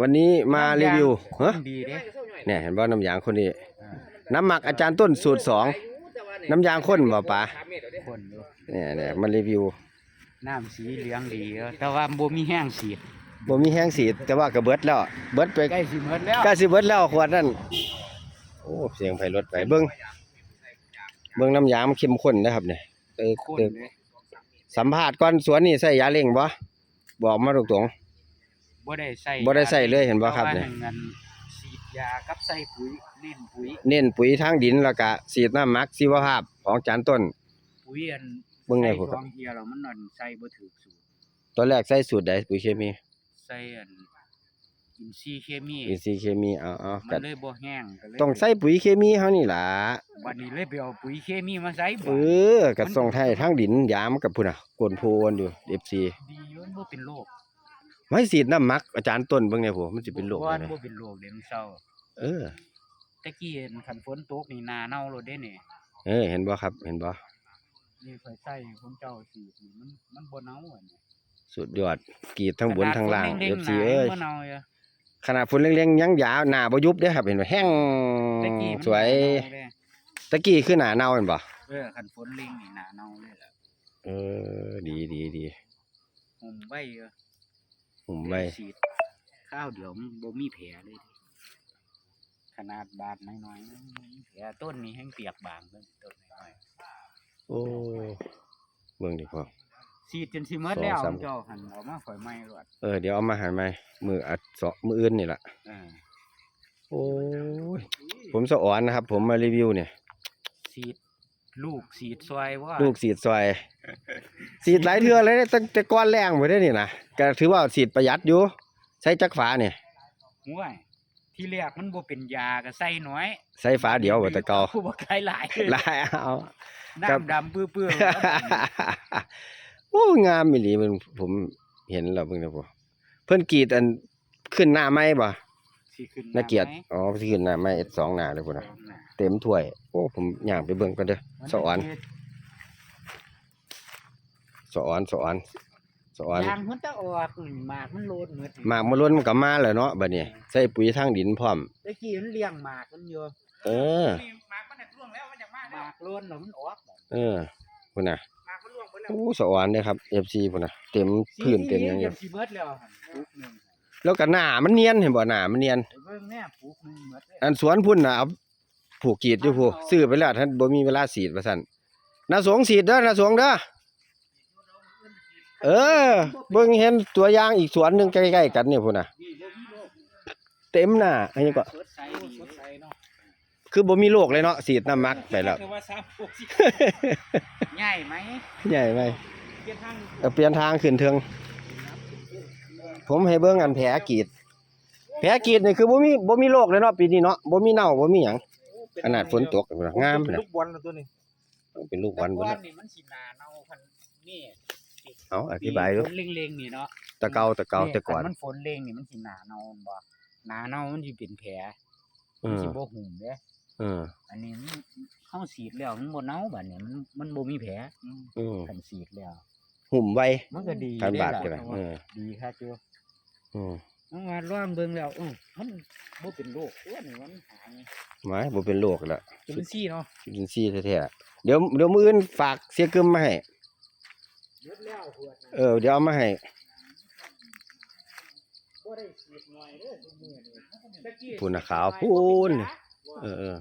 วันนี้มารีวิวฮะดีเด้เนี่ยเห็นบ่น้ำยางคนนี้น้ำหมักอาจารย์ต้นสูตรสองน้ำยางข้นบ่ป๋าคนอยู่เนี่ยเนี่ยมารีวิวน้ำสีเหลืองดีเด้อแต่ว่าบ่มีแห้งสีดบ่มีแห้งสีดแต่ว่าก็เบิดแล้วเบิดไปใกล้สิหมดแล้วใกล้สิเบิดแล้วขวดนั่นโอ้เสียงไผรถไปเบิ่งเบิ่งน้ำยางมันเข้มข้นนะครับเนี่ยเออคนเออเลยสัมภาษณ์ก่อนสวนนี่ใส่ยาเร่งบ่บอกมาตรง บ่ได้ใส่บ่ได้ใส่เลยเห็นบ่ครับเนี่ยพาะว่าให้งินฉีดยากับใส่ปุ๋ยเล่นปุ๋ยๆเน้นปุ๋ยทางดินแล้วก็ฉีดน้ำหมักชีวภาพของอาจารย์ต้น ปุ๋ยอันเบิ่งแน่ใส่พวกสองเทียแล้วมันนั่นใส่บ่ถูกสูตรตอนแรกใส่สูตรใดปุ๋ยเคมีใส่อันอินทรีย์เคมีอินทรีย์เคมีเอาเอามัก็นเลยบ่แห้งก็เลยต้องใส่ปุ๋ยเคมีเฮานี่ล่ะวันนี้เลยไปเอาปุ๋ยเคมีมาใส่เอบ่อก็ส่งให้ทางดินยามกับพุ่นน่ะกวนโพนอยู่ FC ดีอยู่มันบ่เป็นโรค ไว้ฉีดน้ำหมักอาจารย์ต้นเบิ่งแน่พวกมันสิเป็นโรคบ่ว่าเลยบ่เป็นโรคเด้มันเศร้าเออ ตะกี้เห็นคันฝนตกนี่นาเน่าโลดเด้นี่เออ เห็นบ่ครับ เห็นบ่นี่ข่อยใส่ของเจ้าสีนี่มันมันบ่เน่าอันนี้สุดยอดกรีดทั้งบนทั้งล่างขนดฝนร่ๆ FC หนาเอ้ย บ่เน่าอยู่ขนาดฝุ่นเล็กๆยังหยาหน้าบ่ยุบเด้อครับเห็นบ่แห้งตะกี้มันสวยหนาเน่าเด้ตะกี้คือหน้าเน่าเห็นบ่เออคันฝนเร่งนี่หนาเน่าเลยล่ะเออดีดีดีห่มไว้อยู่ ผมไว้ฉีดข้าวเดียวมันบ่มีแผลเลย ขนาดบาดน้อยๆมันมีแผลต้นนี้แห้งเปียกบางเพิ่นต้นน้อยโอ้เบิ่งดิพ่อๆฉีดจนสิหมดแล้วสองสามเจ้าหันเอามาข่อยไหม้รวดเออเดี๋ยวเอามาใหาใหม่มืออัดเสาะมืออื่นนี่ล่ะเออโอ้ยผมสะอ่อนนะครับ ผมมารีวิวเนี่ยฉีดลูกฉีดซอยว่าลูกสีดซอยสีดหลายเทื่อเลยเนี่ยตั้งแต่ก้อนแรงไปได้นี่นะ ก็ถือว่าสีดประหยัดอยู่ใช้จักฝาเนี่ยห่วยที่แรกมันบ่เป็นยาก็ใส่น้อยใช้ฝาเดียวบ่แต่เก่าผู้บ่ขายหลายหลายเอาครับน้ำดำเปื้อโอ้งามอีหลีมันผมเห็นแล้วเบิ่งนะพ่อเพิ่นกรีดอันขึ้นหน้าไม้บ่ๆสิขึ้นน่าเกลียดไหมอ๋อสิขึ้นหน้าไม้สองหน้าเลยพุ่นน่ะสองหน้าเต็มถ้วย โอ้ผมย่างไปเบิ่งกันเด้อสะอ่อนสะอ่อนสะอ่อน สะอ่อนยางมันจะออกอืมหมากมันโลดหมดหมากมาล้นมันก็มาแล้วเนาะบัดนี้ใส่ปุ๋ยทางดินพร้อม ตะกี้มันเลี้ยงหมากมันอยู่เออหมากมันน่ะร่วงแล้วมันอยากมาหมากโลนแล้วมันออกแบบเออพุ่นน่ะหมากมันร่วงไปแล้วโอ้สะอ่อนเด้อครับ FC พุ่นน่ะเต็มพื้นเต็มหยังอเดี๋ยู่ยวสิเบิดแล้วหั่นปลูกหนึงแล้วก็หน้ามันเนียนเห็นบ่หน้ามันเนียน ไปเบิ่งแน่ปลูกหนึงหมดเลยอันสวนพุ่นน่ะเอาผูกกรีดอยู่พูซื้อไปแล้วท่านบ่มีเวลาสีดว่าซั่นนาสงสีดเด้อนาสงเด้อ เออ เบิ่งเห็นตัวอย่างอีกสวนหนึงใกล้ๆกันนี่พุ่นน่ะนี่บ่มีโรคเต็มหน้าอันนี้ก็ สดใสดีสดใสเนาะคือบ่มีโรคเลยเนาะสีดน้ำมักไปแล้วต่ว่าสามปลูกสิง่ายไหมใหญ่ไหมเปลี่ยนทางเอาเปลี่ยนทางขึ้นเทิงผมให้เบิ่งอันแผลกรีด แผลกรีดนี่คือบ่มีบ่มีโรคเลยเนาะปีนี้เนาะบ่มีเน่าบ่มีหยังขนาดฝนตกพุ่นน่ะงามเป็นน่ะลูกบอลนะตัวนี้เป็นลูกวันแต่เบ่ก่อล่ะนนี่มันสิหนาเน่าพันนี่ เอาอธิบายดูฝนเร่งๆนี่เนาะแตะเกาแตะเกาแต่ก่อนมันฝนเร่งนี่มันสิหนาเน่ามันบ่หนาเน่ามันสิเป็นแผลเอมันอสิบ่หุ่มเด้เอออันนี้มันเฮาสีดแล้วมันบ่เน่าบัดนี้มันมันบ่มีแผลอืมเออคันสีดแล้วหุ่มไว้มันก็ดีการบาดเด้กันล่ะนะเออดีครับจูอืมมันว่าลองเบิ่งแล้วเออมันบ่เป็นโรคตัวนี้มันหายหมายบ่เป็นโรคแล้วจุลินทรีย์เนาะจุลินทรีย์แท้ๆเดี๋ยวเดี๋ยวมื้ออื่นฝากเสียกึมมาให้ เยอะแล้วขวดเออ เดี๋ยวเอามาให้บ่ได้สีดหน่อยเด้อซุมื้อนี้ตะกี้พูนน่ะขาวพูนเออ